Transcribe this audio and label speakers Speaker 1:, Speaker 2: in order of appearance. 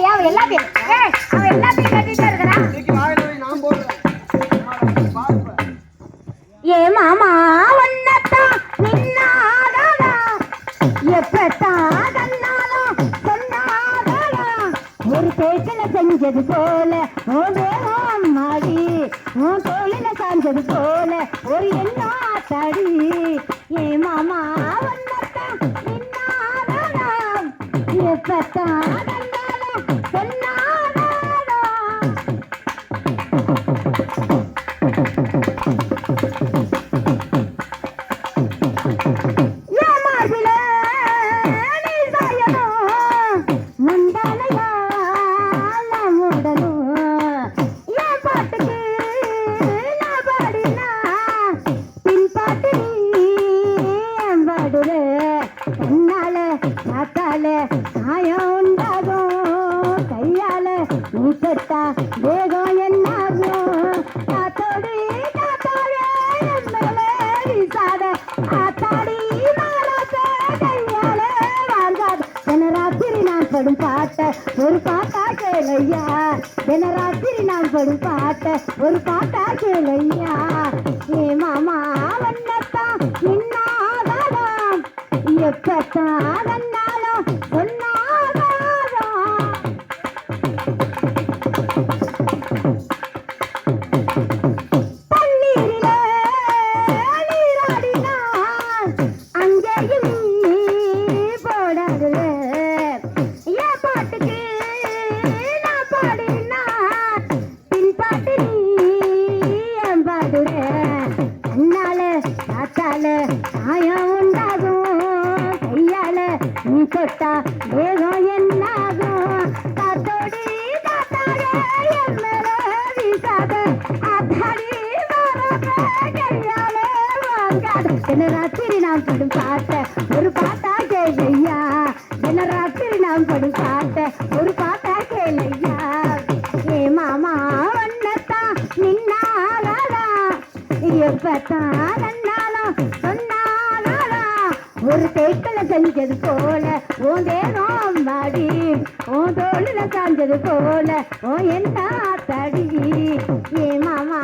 Speaker 1: இல்லையா? அவ எல்லாத்தையும் அவ எல்லாத்தையும் கட்டிட்டு
Speaker 2: போய் நான் போடுறேன்.
Speaker 1: ஏ மாமா ஒன்னத்தான் நின்னாதானா எப்பத்தான் கண்ணாலும் சொன்னாதானா ஒரு பேச்சில செஞ்சது போல மாடி உன் தோளில சாஞ்சது போல ஒரு எண்ணா தடி. ஏ மாமா எப்பத்தான் கண்ணாலும் காத்தால சாயம் உண்டாகும். கையால வேகம் என்னாகும்? காத்தோடு காத்தாழ மேலே படும் பாட்ட ஒரு பாட்டா கேளையா? தினராத்திரி நான் படும் பாட்ட ஒரு பாட்டா கேளையா? ஏ மாமா வண்ணத்தான் கையால சாயம் உண்டாகும். கையால நீ தொட்டா வேகம் என்னாகும். காத்தோடி என்ன ராத்திரி நாம் படும் பாட்ட ஒரு பாட்டா கேளையா என்ன ராத்திரி நாம் படும் பாட்ட ஒரு பாட்டா கேளையா ஏ மாமா ஒன்னத்தான் நின்னாலா எப்பத்தான் ஒரு தேக்கல செஞ்சது போல ஓந்தே நோம்பாடி ஓ தோளுல சாஞ்சது போல ஓ என் தாத்தாடி ஏ மாமா